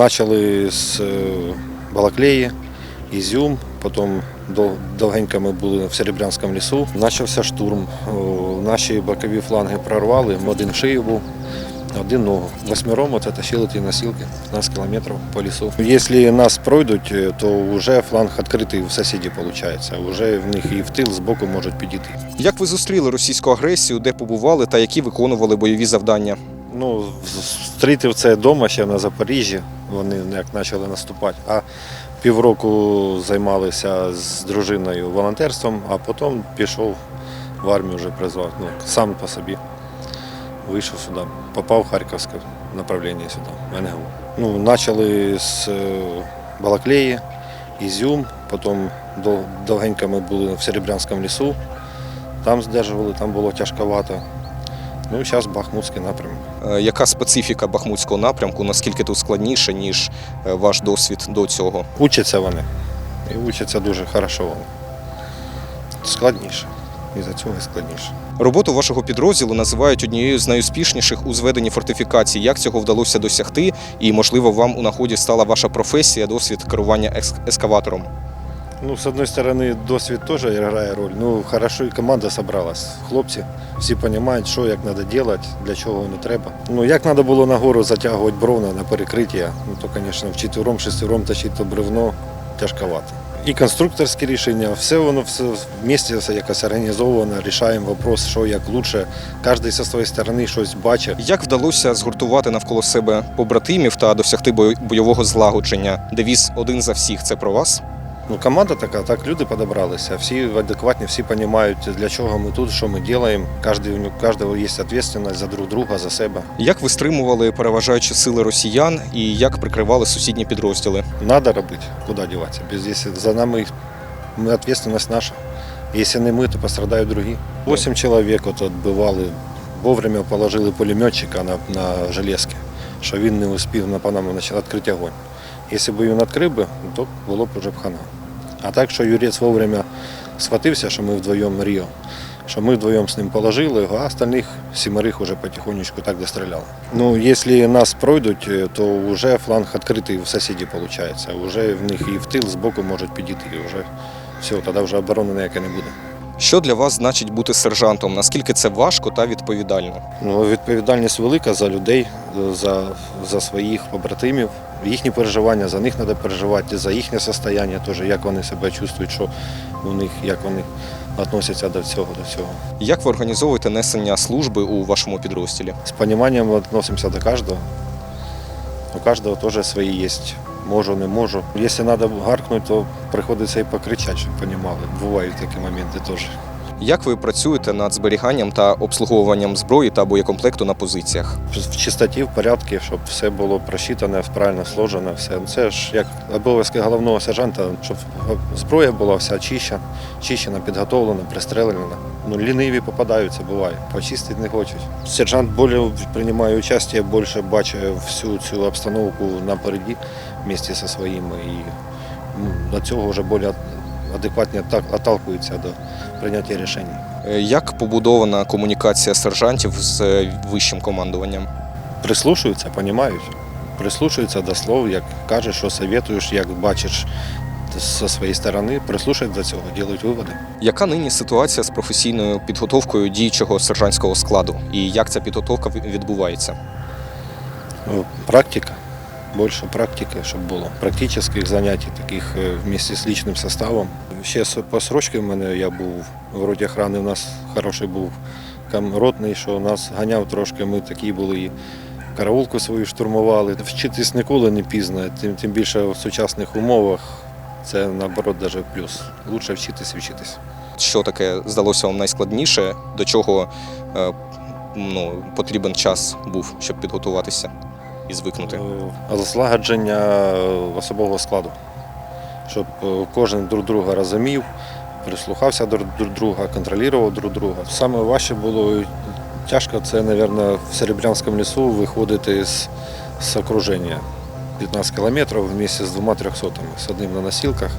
Почали з е, Балаклеї, Ізюм, потім довгенько ми були в Серебрянському лісу. Почався штурм. Наші бокові фланги прорвали, один шию був, один ногу. Восьмером оце тащили ті носілки 15 кілометрів по лісу. Якщо нас пройдуть, е, то вже фланг відкритий в сусіді виходить. Вже в них і в тил збоку можуть підійти. Як ви зустріли російську агресію, де побували та які виконували бойові завдання? Ну, зустрітив це вдома ще на Запоріжжі. Вони як почали наступати. А півроку займалися з дружиною волонтерством, а потім пішов в армію вже призвав. Ну, сам по собі. Вийшов сюди, попав в Харківське направлення сюди, НГУ. Ну, почали з е, Балаклеї, Ізюм, потім довгенько ми були в Серебрянському лісу. Там здержували, там було тяжковато. Ну і зараз Бахмутський напрямок. Е, Яка специфіка Бахмутського напрямку? Наскільки тут складніше, ніж е, ваш досвід до цього? Учаться вони. І учаться дуже хорошо вони. Складніше. І за цього і складніше. Роботу вашого підрозділу називають однією з найуспішніших у зведенні фортифікацій. Як цього вдалося досягти? І, можливо, вам у нагоді стала ваша професія, досвід керування ескаватором. Ну, з одної сторони, досвід теж грає роль. Ну, хорошо, і команда зібралась. Хлопці всі розуміють, що як треба робити, для чого не треба. Ну, як треба було нагору затягувати бровна на перекриття, ну то, звісно, вчетвером, шестером тащити то бревно тяжковато. І конструкторські рішення, все воно все в місті все якось організовано, рішаємо вопрос, що як краще. Кожен зі своєї сторони щось бачить. Як вдалося згуртувати навколо себе побратимів та досягти бойового злагодження? Девіз один за всіх це про вас? Ну, команда така, так люди подобралися. Всі адекватні, всі розуміють, для чого ми тут, що ми робимо. Кожен, у кожного є відповідальність за друг друга, за себе. Як ви стримували переважаючі сили росіян і як прикривали сусідні підрозділи? Надо робити, куди діватися. За нами ми, відповідальність наша. Якщо не ми, то пострадають другі. Вісім чоловік от відбивали, вовремя положили пулеметчика на, на железки, що він не успів на по нам відкрити огонь. Якщо б він відкрив то було б вже б хана. А так, що Юрець вовремя схватився, що ми вдвоєм Ріо, що ми вдвоєм з ним положили, а остальних сімерих вже потихонечку так достріляли. Ну, якщо нас пройдуть, е, то вже фланг відкритий в сусіді виходить. Вже в них і в тил збоку можуть підійти. І вже все, тоді вже оборони ніякої не буде. Що для вас значить бути сержантом? Наскільки це важко та відповідально? Ну, відповідальність велика за людей, за, за своїх побратимів, їхні переживання, за них треба переживати, за їхнє состояння, теж, як вони себе чувствують, що у них, як вони відносяться до цього, до цього. Як ви організовуєте несення служби у вашому підрозділі? С пониманием относимся до каждого. У каждого тоже свои есть. Можу, не можу. Если надо гаркнуть, то приходиться і покричати, щоб розуміли. Бувають такі моменти теж. Як ви працюєте над зберіганням та обслуговуванням зброї та боєкомплекту на позиціях? В чистоті, в порядку, щоб все було просчитане, правильно сложено. Все. Це ж як обов'язки головного сержанта, щоб зброя була вся чищена, чищена, підготовлена, пристрелена. Ну, ліниві попадаються, буває. Почистити не хочуть. Сержант більше приймає участь, більше бачить всю цю обстановку напереді вместе зі своїми. І ну, до цього вже більш адекватно оттал- отталкується до прийняття рішень. Е, Як побудована комунікація сержантів з е, вищим командуванням? прислушуються, розуміють. Прислушуються до слов, як кажеш, що советуєш, як бачиш зі своєї сторони, прислушаються до цього, роблять виводи. Яка нині ситуація з професійною підготовкою діючого сержантського складу? І як ця підготовка відбувається? Ну, Практика, більше практики, щоб було. Практичних занять, таких е, вместе з лічним составом. Ще по срочці в мене я був, вроді охрани у нас хороший був ротний, що нас ганяв трошки, ми такі були караулку свою штурмували. Вчитись ніколи не пізно, тим, тим більше в сучасних умовах це наоборот навіть плюс. Лучше вчитись і вчитись. Що таке здалося вам найскладніше? До чого е, ну, потрібен час був, щоб підготуватися і звикнути? Е, Злагодження е, особового складу, щоб е, кожен друг друга розумів, прислухався до друг друга, контролював друг друга. Саме важче було тяжко це, мабуть, в Серебрянському лісу виходити з, з окруження. 15 кілометрів в вместе з двома трьохсотами, з одним на носілках.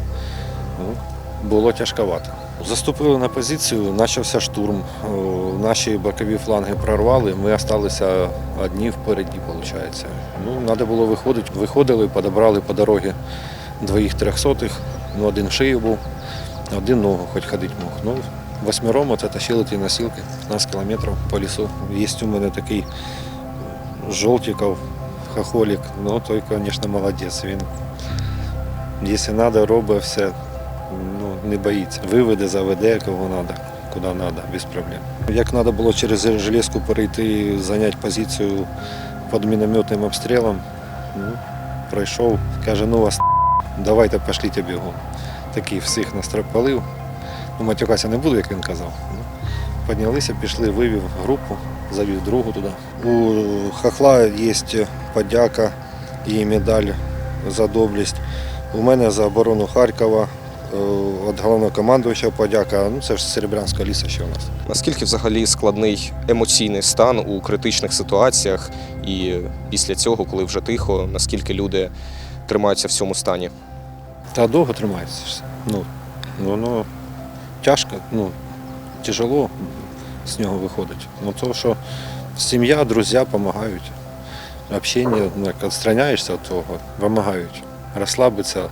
Ну, було тяжковато. Заступили на позицію, почався штурм. Наші бокові фланги прорвали, ми залишилися одні впереді, виходить. Ну, треба було виходити. Виходили, подобрали по дорозі двоїх трьохсотих, ну, один шию був, один ногу хоч ходити мог. Ну, восьмером оце тащили ті носилки 15 кілометрів по лісу. Є у мене такий жовтіков, хохолік, ну той, звісно, молодець. Він, якщо треба, робить все ну, не боїться. Виведе, заведе, кого треба, куди треба, без проблем. Як треба було через железку перейти, зайняти позицію під мінометним обстрілом, ну, пройшов, каже, ну вас давайте пошліть бігом. Такий всіх настропалив. Ну, матюкатися не буду, як він казав. Ну, Піднялися, пішли, вивів групу, завів другу туди. У хохла є подяка і медаль за доблесть. У мене за оборону Харкова від головного командувача подяка. Ну це ж Серебрянська ліса ще у нас. Наскільки взагалі складний емоційний стан у критичних ситуаціях, і після цього, коли вже тихо, наскільки люди тримаються в цьому стані? Та довго тримається. Ну, воно тяжко, ну, тяжело з нього виходить. Ну, то, що сім'я, друзі допомагають. Общення, як відстраняєшся від того, допомагають. Розслабитися,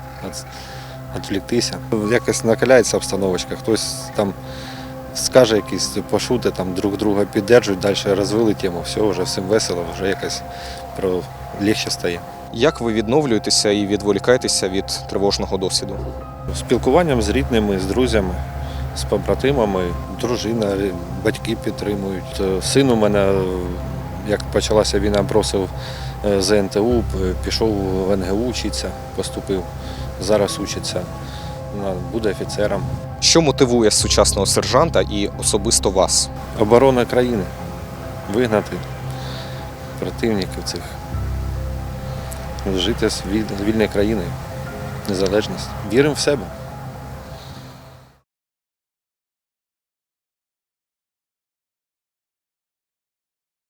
відвліктися. Якось накаляється обстановочка, хтось там скаже якісь пошути, там друг друга піддержують, далі розвили тему, все, вже всім весело, вже якось про легше стає. Як ви відновлюєтеся і відволікаєтеся від тривожного досвіду? Спілкуванням з рідними, з друзями, з побратимами, дружина, батьки підтримують. Е, Син у мене, е, як почалася війна, бросив е, ЗНТУ, пішов в НГУ вчитися, поступив. Зараз учиться, буде офіцером. Що мотивує сучасного сержанта і особисто вас? Оборона країни. Вигнати противників цих. Жити з вільної країни. Незалежність. Віримо в себе.